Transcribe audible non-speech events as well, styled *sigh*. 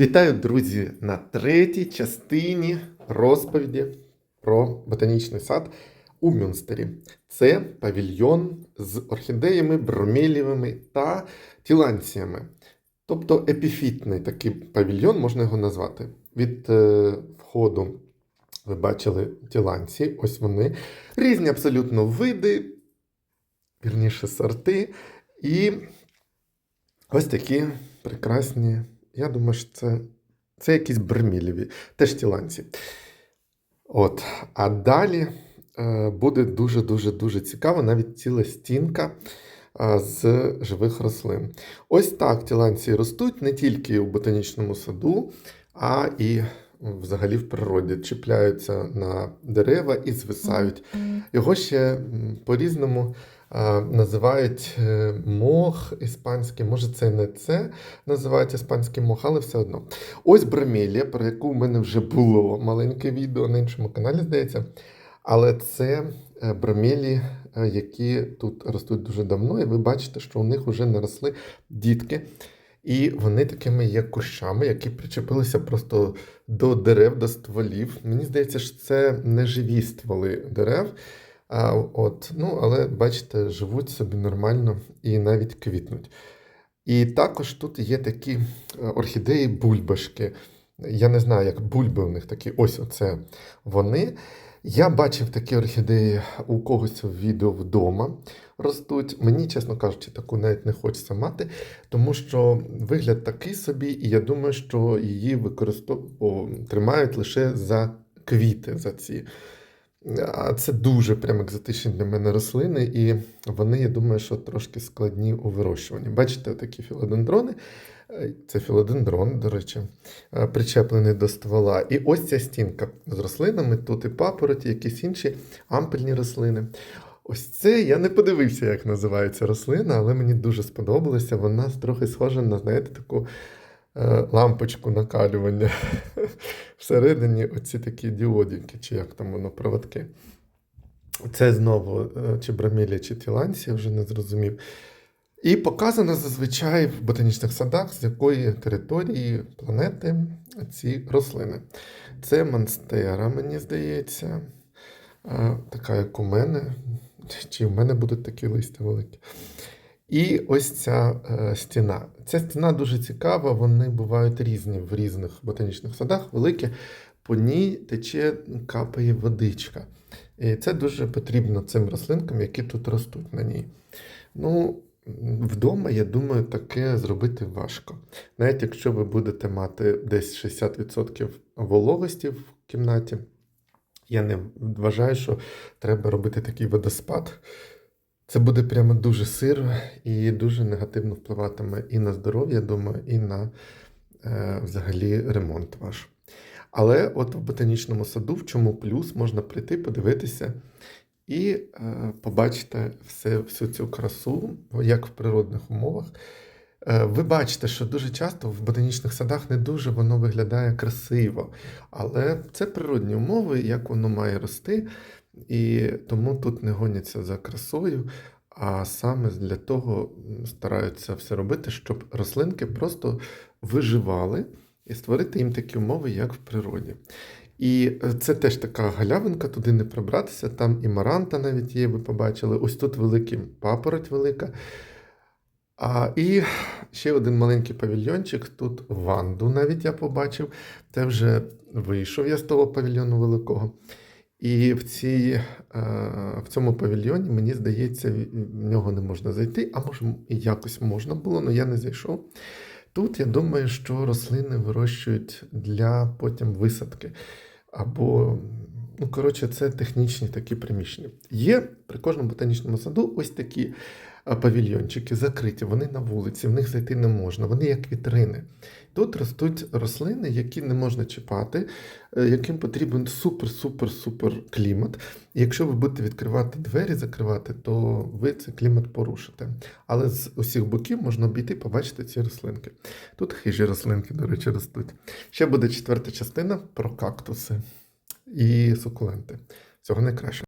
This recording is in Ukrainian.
Вітаю, друзі, на третій частині розповіді про ботанічний сад у Мюнстері. Це павільйон з орхідеями, бромеліями та тіланціями. Тобто епіфітний такий павільйон, можна його назвати. Від е, входу ви бачили тіланці, ось вони. Різні абсолютно види, вірніше сорти. І ось такі прекрасні. Я думаю, що це, це якісь бермілєві, теж тіланці. От. А далі е, буде дуже-дуже дуже цікаво, навіть ціла стінка е, з живих рослин. Ось так тіланці ростуть не тільки у ботанічному саду, а і взагалі в природі. Чіпляються на дерева і звисають. Його ще по-різному називають е, мох іспанський. Може, це не це називають іспанський мох, але все одно. Ось бромелія, про яку в мене вже було маленьке відео на іншому каналі, здається. Але це е, бромелі, е, які тут ростуть дуже давно, і ви бачите, що у них вже наросли дітки. І вони такими є кущами, які причепилися просто до дерев, до стволів. Мені здається, що це не живі стволи дерев. А, от, ну, але бачите, живуть собі нормально і навіть квітнуть. І також тут є такі е, орхідеї бульбашки. Я не знаю, як бульби у них такі. Ось оце вони. Я бачив такі орхідеї у когось в відео вдома ростуть. Мені, чесно кажучи, таку навіть не хочеться мати, тому що вигляд такий собі, і я думаю, що її використов... тримають лише за квіти. за ці. Це дуже прям екзотичні для мене рослини, і вони, я думаю, що трошки складні у вирощуванні. Бачите, такі філодендрони. Е, Це філодендрон, до речі, е, причеплений до ствола. І ось ця стінка з рослинами, тут і папороті, якісь інші ампельні рослини. Ось це я не подивився, як називається рослина, але мені дуже сподобалося. Вона трохи схожа на, знаєте, таку лампочку накалювання. *laughs* Всередині оці такі діодики, чи як там воно, проводки. Це знову е, чи бромілія, чи тіланці, я вже не зрозумів. І показано зазвичай в ботанічних садах, з якої території планети ці рослини. Це монстера, мені здається, Е, така, як у мене. Чи в мене будуть такі листя великі. І ось ця е, стіна. Ця стіна дуже цікава, вони бувають різні в різних ботанічних садах, великі. По ній тече капає водичка. І це дуже потрібно цим рослинкам, які тут ростуть на ній. Ну, Вдома, я думаю, таке зробити важко. Навіть якщо ви будете мати десь 60% вологості в кімнаті, я не вважаю, що треба робити такий водоспад. Це буде прямо дуже сиро і дуже негативно впливатиме і на здоров'я, думаю, і на е, взагалі ремонт ваш. Але от в ботанічному саду, в чому плюс, можна прийти, подивитися і е, побачити все, всю цю красу, як в природних умовах. Е, ви бачите, що дуже часто в ботанічних садах не дуже воно виглядає красиво, але це природні умови, як воно має рости, і тому тут не гоняться за красою, а саме для того стараються все робити, щоб рослинки просто виживали і створити їм такі умови, як в природі. І е, це теж така галявинка, туди не пробратися. Там і маранта навіть є, ви побачили. Ось тут великий папороть велика. А, і ще один маленький павільйончик. Тут ванду навіть я побачив. Це вже вийшов я з того павільйону великого. І в, цій, е, в цьому павільйоні, мені здається, в нього не можна зайти, а може якось можна було, але я не зайшов. Тут я думаю, що рослини вирощують для потім висадки. Або, ну, коротше, це технічні такі приміщення. Є при кожному ботанічному саду ось такі павільйончики закриті, вони на вулиці, в них зайти не можна, вони як вітрини. Тут ростуть рослини, які не можна чіпати, е, яким потрібен супер-супер-супер клімат. І якщо ви будете відкривати двері, закривати, то ви цей клімат порушите. Але з усіх боків можна обійти, побачити ці рослинки. Тут хижі рослинки, до речі, ростуть. Ще буде четверта частина про кактуси і сукуленти. Всього найкраще.